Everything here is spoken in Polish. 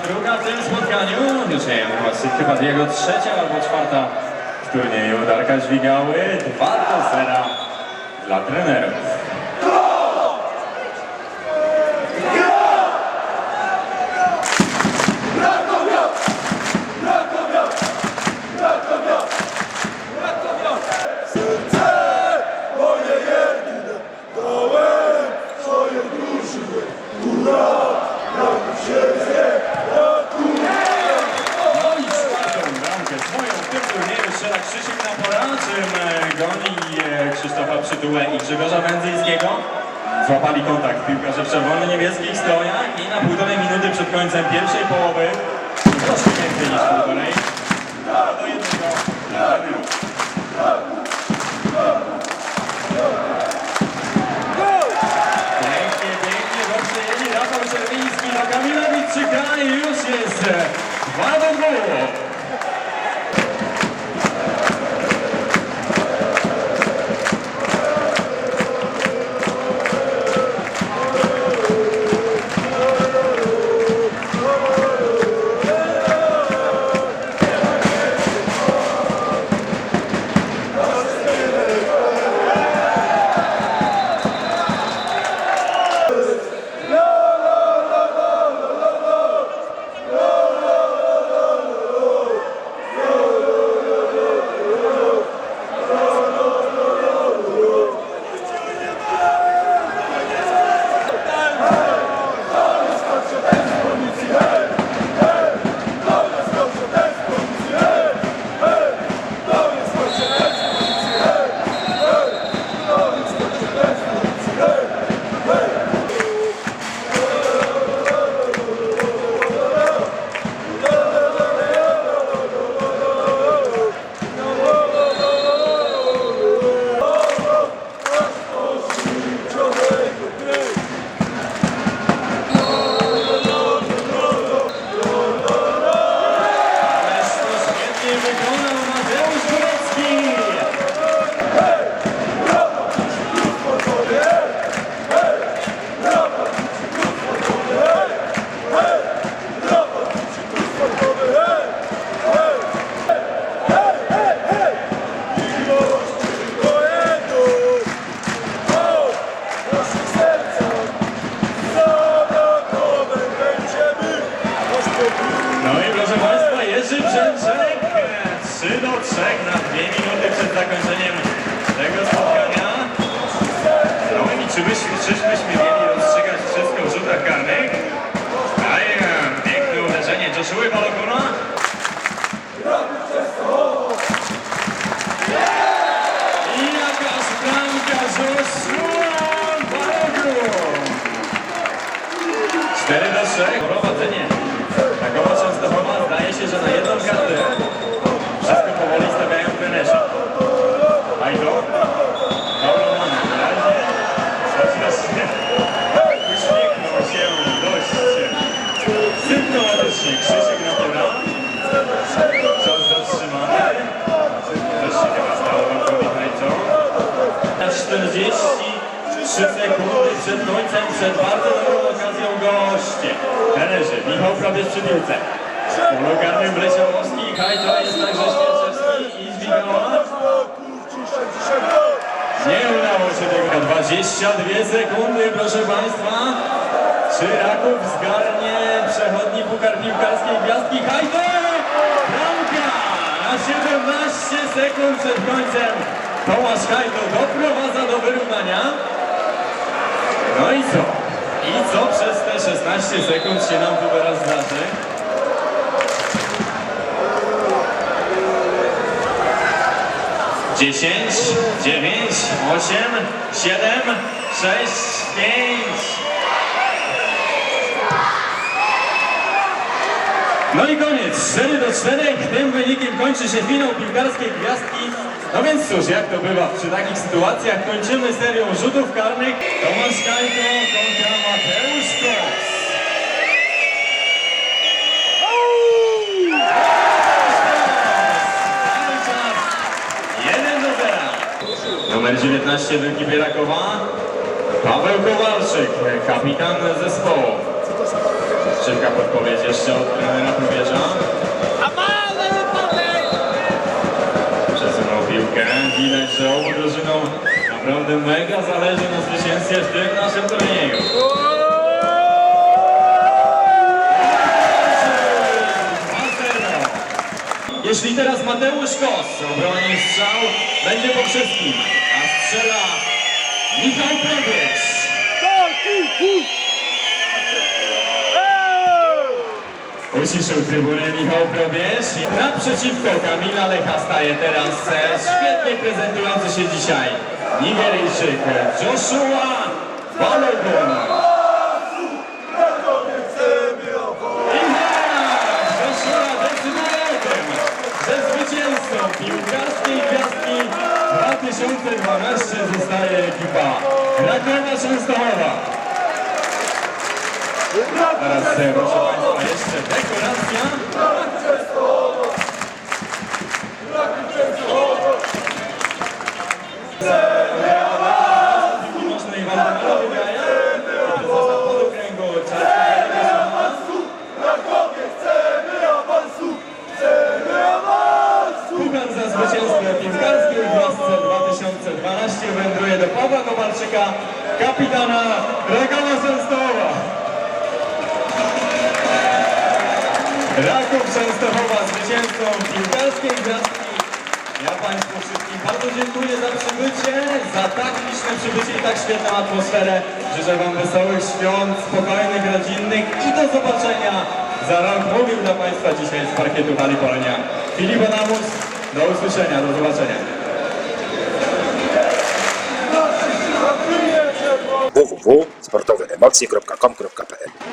druga w tym spotkaniu. No Dzisiaj chyba, chyba jego trzecia albo czwarta w turnieju Darka Dźwigały 2 do 0 dla trenerów. Grzegorza Wędzyńskiego. Złapali kontakt piłkarze w czerwono-niebieskich strojach i na półtorej minuty przed końcem pierwszej połowy, troszkę więcej niż półtorej, Jerzy Brzęczek 3 do 3 na 2 minuty przed zakończeniem 43 sekundy przed końcem, przed bardzo dobrą okazją goście. Trenerzy, Michał Probierz przy piłce. W polu karnym Wlesiałowski, Hajto jest także Świerczewski i Zwigała. Nie udało się tego. 22 sekundy, proszę Państwa. Czy Raków zgarnie przechodni Puchar Piłkarskiej Gwiazdki Hajto? Bramka! Na 17 sekund przed końcem Tomasz Hajto doprowadza do wyrównania. No i co? I co przez te 16 sekund się nam tu teraz zdarzy? Dziesięć, dziewięć, osiem, siedem, sześć, pięć. No i koniec, 4 do 4. Tym wynikiem kończy się finał piłkarskiej gwiazdki. No więc cóż, jak to bywa przy takich sytuacjach, kończymy serią rzutów karnych. Tomasz Kajko kontra Mateusz Koks. Cały czas 1 do 0. Numer 19 do ekipy Rakowa. Paweł Kowalczyk, kapitan zespołu. Szybka podpowiedź jeszcze od trenera Probierza. Przesunął piłkę. Widać, że obu drużynom naprawdę mega zależy na zwycięstwie w tym naszym turnieju. Jeśli teraz Mateusz Kos obroni strzał, będzie po wszystkim, a strzela Michał Probierz. Uciszył trybunę Michał Probierz. Naprzeciwko Kamila Lecha staje teraz świetnie prezentujący się dzisiaj Nigeryjczyk Joshua Balogun. Piłkarskiej gwiazdki 2012 zostaje ekipa Krakowa Częstochowa. Teraz proszę Państwa jeszcze dekoracja. Zwycięstwo piłkarskiej w Gwiazdce 2012 wędruje do Pawła Kowalczyka, kapitana Rakowa Częstochowa. Raków Częstochowa zwycięzcą piłkarskiej gwiazdki. Ja Państwu wszystkim bardzo dziękuję za przybycie, za tak liczne przybycie i tak świetną atmosferę. Życzę Wam wesołych świąt, spokojnych, rodzinnych i do zobaczenia za rok. Mówił dla Państwa dzisiaj z parkietu Hali Polonia. Filip do usłyszenia, do zobaczenia. www.sportowemocje.com.pl